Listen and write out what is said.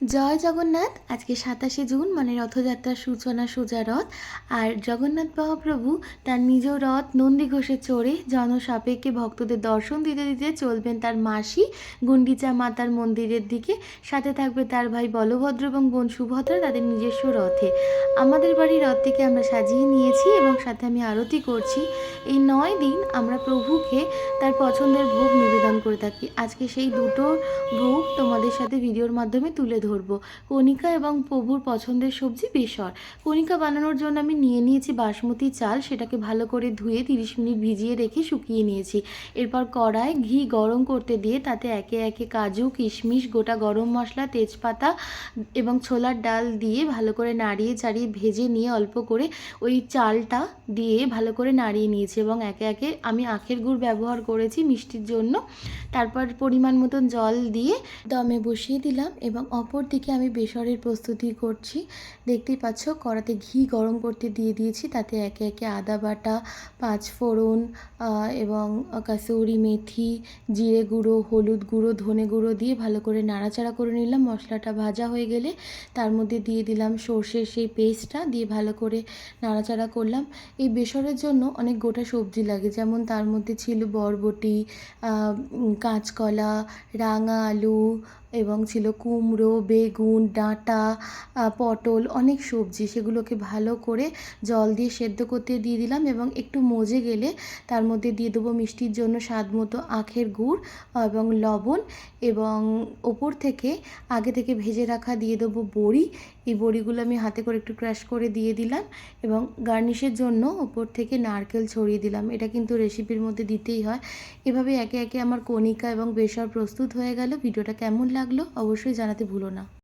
জয় জগন্নাথ, আজকে সাতাশে জুন মানে রথযাত্রার সূচনা সোজা রথ। আর জগন্নাথ মহাপ্রভু তার নিজ রথ নন্দী ঘোষে চড়ে জনসাপেক্ষে ভক্তদের দর্শন দিতে দিতে চলবেন তার মাসি গুন্ডিচা মাতার মন্দিরের দিকে। সাথে থাকবে তার ভাই বলভদ্র এবং বোন সুভদ্রা তাদের নিজস্ব রথে। আমাদের বাড়ির রথটিকে আমরা সাজিয়ে নিয়েছি এবং সাথে আমি আরতি করছি। এই নয় দিন আমরা প্রভুকে তার পছন্দের ভোগ নিবেদন করে থাকি। আজকে সেই দুটো ভোগ তোমাদের সাথে ভিডিওর মাধ্যমে তুলে ধরবো। কণিকা এবং প্রভুর পছন্দের সবজি বেসর। কণিকা বানানোর জন্য আমি নিয়ে নিয়েছি বাসমতি চাল, সেটাকে ভালো করে ধুয়ে তিরিশ মিনিট ভিজিয়ে রেখে শুকিয়ে নিয়েছি। এরপর কড়ায় ঘি গরম করতে দিয়ে তাতে একে একে কাজু, কিশমিশ, গোটা গরম মশলা, তেজপাতা এবং ছোলার ডাল দিয়ে ভালো করে নাড়িয়ে চাড়িয়ে ভেজে নিয়ে অল্প করে ওই চালটা দিয়ে ভালো করে নাড়িয়ে নিয়েছি এবং একে একে আমি আখের গুড় ব্যবহার করেছি মিষ্টির জন্য। তারপর পরিমাণ মতন জল দিয়ে দমে বসিয়ে দিলাম এবং অপর দিকে আমি বেসরের প্রস্তুতি করছি। দেখতেই পাচ্ছ, কড়াতে ঘি গরম করতে দিয়ে দিয়েছি। তাতে একে একে আদা বাটা, পাঁচ ফোড়ন এবং কাসৌরি মেথি, জিরে গুঁড়ো, হলুদ গুঁড়ো, ধনে গুঁড়ো দিয়ে ভালো করে নাড়াচাড়া করে নিলাম। মশলাটা ভাজা হয়ে গেলে তার মধ্যে দিয়ে দিলাম সর্ষের সেই পেস্টটা দিয়ে ভালো করে নাড়াচাড়া করলাম। এই বেসরের জন্য অনেক গোটা সবজি লাগে, যেমন তার মধ্যে ছিল বরবটি কাঁচকলা, রাঙা আলু এবং ছিল কুমড়ো, বেগুন, ডাঁটা পটল, অনেক সবজি। সেগুলোকে ভালো করে জল দিয়ে সেদ্ধ করতে দিয়ে দিলাম এবং একটু মজে গেলে তার মধ্যে দিয়ে দেবো মিষ্টির জন্য স্বাদ মতো আখের গুড় এবং লবণ এবং ওপর থেকে আগে থেকে ভেজে রাখা দিয়ে দেবো বড়ি। এই বড়িগুলো আমি হাতে করে একটু ক্রাশ করে দিয়ে দিলাম এবং গার্নিশের জন্য ওপর থেকে নারকেল ছড়িয়ে দিলাম। এটা কিন্তু রেসিপির মধ্যে দিতেই হয়। এভাবে একে একে আমার কণিকা এবং বেসর প্রস্তুত হয়ে গেল। ভিডিওটা কেমন লাগল অবশ্যই জানাতে ভুলো না।